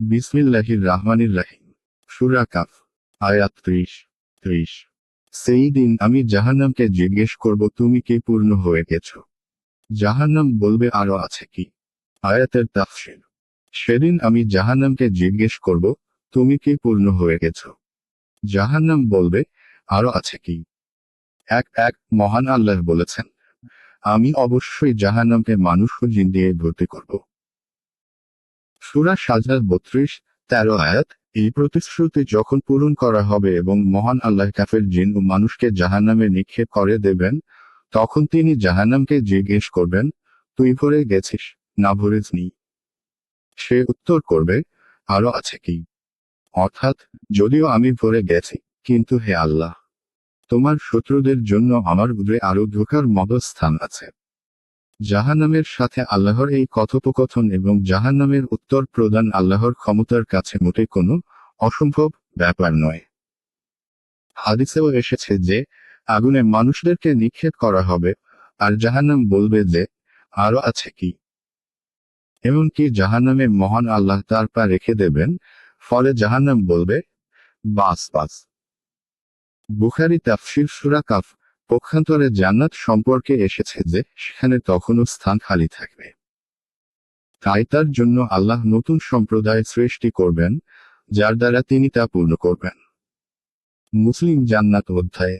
বিসমিল্লাহির রাহমানির রাহিম সুরা কাফ, আয়াত ত্রিশ ত্রিশ। সেই দিন আমি জাহান্নামকে জিজ্ঞেস করব, তুমি কি পূর্ণ হয়ে গেছ? জাহান্নাম বলবে, আরও আছে কি? আয়াতের তাফসির। সেদিন আমি জাহান্নামকে জিজ্ঞেস করব, তুমি কি পূর্ণ হয়ে গেছ? জাহান্নাম বলবে, আরও আছে কি? এক এক, মহান আল্লাহ বলেছেন, আমি অবশ্যই জাহান্নামকে মানুষ ও জিন দিয়ে ভর্তি করব। সুরা সাজার বত্রিশ, তেরো আয়াত, এই প্রতিশ্রুতি যখন পূরণ করা হবে এবং মহান আল্লাহ কাফের জিন ও মানুষকে জাহান্নামে নিক্ষেপ করে দেবেন, তখন তিনি জাহান্নামকে জিজ্ঞেস করবেন, তুই ভরে গেছিস না ভরেছনি সে উত্তর করবে, আরও আছে কি? অর্থাৎ, যদিও আমি ভরে গেছি, কিন্তু হে আল্লাহ, তোমার শত্রুদের জন্য আমার উদরে আরও ঢোকার মতো স্থান আছে। জাহান্নামের সাথে আল্লাহর এই কথোপকথন এবং জাহান্নামের উত্তর প্রদান আল্লাহর ক্ষমতার কাছে মোটে কোনো অসম্ভব ব্যাপার নয়। হাদিসেও এসেছে যে, আগুনে মানুষদেরকে নিক্ষেপ করা হবে, আর জাহান্নাম বলবে যে, আরও আছে কি? এমনকি জাহান্নামে মহান আল্লাহ তার পা রেখে দেবেন, ফলে জাহান্নাম বলবে, বাস বাস। বুখারি তাফসির সুরা কাফ পক্ষান্তরে জান্নাত সম্পর্কে এসেছে যে সেখানে তখনও স্থান খালি থাকবে। তাই তার জন্য আল্লাহ নতুন সম্প্রদায় সৃষ্টি করবেন, যার দ্বারা তিনি তা পূর্ণ করবেন। মুসলিম জান্নাত অধ্যায়ে